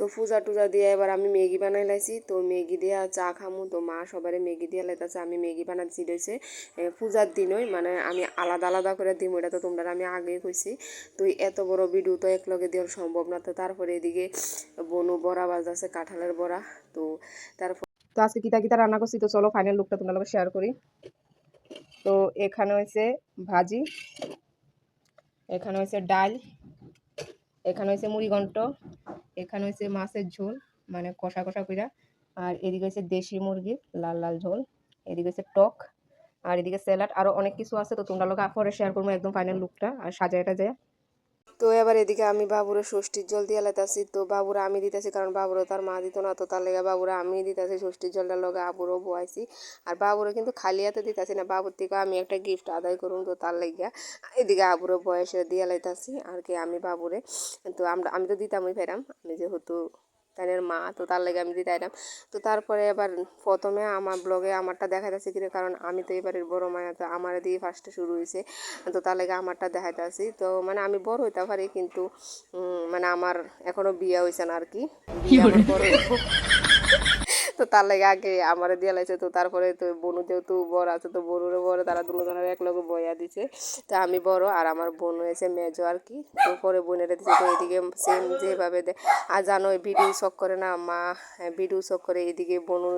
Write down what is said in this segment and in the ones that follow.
তো পূজা টুজা দিয়ে এবার আমি ম্যাগি বানাই লাইছি। তো ম্যাগি দিয়ে চা খামু। তো মা সবারে ম্যাগি দিয়ে লাইতেছে, আমি ম্যাগি বানাচ্ছি রয়েছে পূজার দিনই। মানে আমি আলাদা আলাদা করে দিই এটা তো তোমরা আমি আগেই কইছি। তো এত বড় ভিডিও তো এক লগে দেওয়ার সম্ভব না। তো তারপরে এদিকে বনু বড়া বাজাছে, কাঁঠালের বড়া। তো তারপর তো আজকে কিতা কিতা রান্না করছি? তো চলো ফাইনাল লুকটা তোমরা শেয়ার করি। তো এখানে হয়েছে ভাজি, এখানে হয়েছে ডাল, এখানে হয়েছে মুড়িঘণ্ট এখানে হয়েছে মাছের ঝোল মানে কষা কষা কইরা। আর এদিকে হচ্ছে দেশি মুরগি লাল লাল ঝোল, এদিকে হচ্ছে টক, আর এদিকে স্যালাড আরও অনেক কিছু আছে। তো তোমরা লোক পরে শেয়ার করব একদম ফাইনাল লুকটা আর সাজাইটা যায় তো এবার এদিকে আমি বাবুরে ষষ্ঠীর জল দিয়ে লাইতাছি তো বাবুরা আমি দিতেছি কারণ বাবুরা তার মা দিত না, তো তার লেগে বাবুরা আমি দিতেছি ষষ্ঠীর জলটা লগে আবুরও বোয়াইছি। আর বাবুরা কিন্তু খালি হাতে দিতেছি না, বাবুর থেকে আমি একটা গিফট আদায় করুন তো তার লেগে এদিকে আবুরও বয়সে দিয়ে লাইতাছি আর কি আমি বাবুরে, তো আমরা, আমি তো দিতামই ফেরাম আমি যেহেতু তাদের মা তো তার লাগে আমি দিতে আইলাম তো তারপরে এবার প্রথমে আমার ব্লগে আমারটা দেখাইতেছি কিনা কারণ আমি তো এবারের বড় মায়া তো আমার দিয়ে ফার্স্টে শুরু হয়েছে। তো তার লাগে আমারটা দেখাইতেছি তো মানে আমি বড় হইতে পারি কিন্তু মানে আমার এখনও বিয়ে হয়েছে না আর কি। বিয়ে বড়। তো তার লাগে আগে আমার দিয়ে লাইছে, তো তারপরে তো বনু যেহেতু বড় আছে, তো বনুরে বড়, তারা দুজনের এক লগে বয়া দিছে। তো আমি বড় আর আমার বোন হয়েছে মেজো আর কি। তো পরে বোনেরা দিছে, তো এদিকে সেম যেভাবে দে আর জানো ভিডিও শখ করে না, মা ভিডিও শখ করে এদিকে বনুর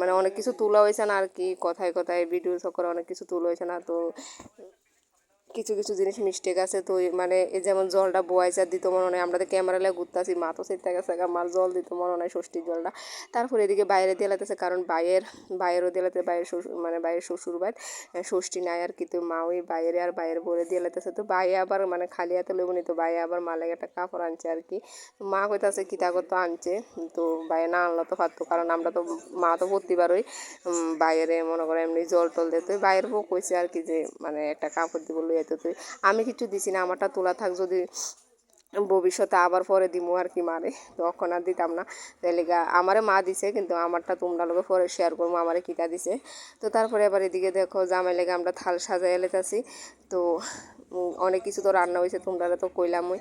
মানে অনেক কিছু তোলা হয়েছে না আর কি, কথায় কথায় ভিডিও শখ করে অনেক কিছু তোলা হয়েছে না, তো কিছু কিছু জিনিস মিস্টেক আছে, তো মানে যেমন জলটা বয়েছে দিত মনে হয়, আমরা তো ক্যামেরা লাগে ঘুরতেছি, মা তো সেটা গেছে আমার জল দিত মনে হয় ষষ্ঠীর জলটা। তারপরে এদিকে বাইরে দিয়ে লাগতেছে কারণ বাইরের বাইরেও দিয়ে বাইরের শ্বশুর মানে বাইরের শ্বশুর বাড়ি ষষ্ঠী নাই আর কি, তো মা ওই বাইরে আর বাইরে ভরে দিয়ে লাগতেছে তো বাইরে আবার মানে খালি হাতে নি, তো বাইরে আবার মা লাগে একটা কাপড় আনছে আর কি। মা কইতাছে কিতা করতো আনছে? তো বাইরে না আনলো তো পারতো, কারণ আমরা তো, মা তো প্রতিবারই বাইরে মনে করে এমনি জল টল দিতে বাইরের বউ কইছে আর কি যে মানে একটা কাপড় দিব, লইয়া তো তুই, আমি কিছু দিছি না, আমারটা তোলা থাক, যদি ভবিষ্যতে আবার পরে দিমু আর কি মারে, তখন আর দিতাম না। তাহলে আমারে মা দিছে, কিন্তু আমারটা তোমরা লোকে পরে শেয়ার করব আমারে কিটা দিছে। তো তারপরে এবার এদিকে দেখো জামাই লেগে আমরা থাল সাজাই এলেতাছি তো অনেক কিছু তো রান্না হয়েছে তোমরা তো কইলামই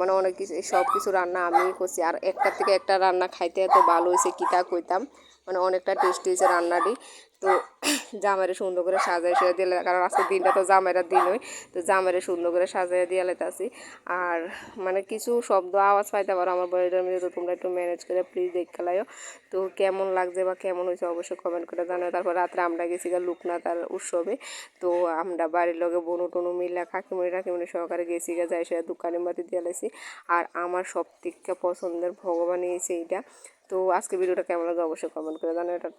মানে অনেক কিছু, সব কিছু রান্না আমি করছি। আর একটা থেকে একটা রান্না খাইতে এত ভালো হয়েছে কিটা কইতাম। মানে অনেকটা টেস্টি হয়েছে রান্নাটি। তো জামাইরে সুন্দর করে সাজাই সাজাই দিলে, কারণ আজকের দিনটা তো জামাইরা দিন হয় তো জামাইরে সুন্দর করে সাজাই দিয়ে লেতাছি। আর মানে কিছু শব্দ আওয়াজ পাইতে পারো আমার বইটার মধ্যে, তো তোমরা একটু ম্যানেজ করে প্লিজ দেখতে লাইও। তো কেমন লাগছে বা কেমন হয়েছে অবশ্যই কমেন্ট করে জানাও। তারপর রাত্রে আমরা গেছি গা লোকনাথ উৎসবে। তো আমরা বাড়ির লগে বনু টনু মিলা কাকিমণি টাকিমণি সহকারে গেছি গা, যাই সেটা দোকানে মাতি দিয়ে লাইছি আর আমার সব থেকে পছন্দের ভগবান এইটা। তো আজকে ভিডিওটা কেমন লাগে অবশ্যই কমেন্ট করে জানাও এটা।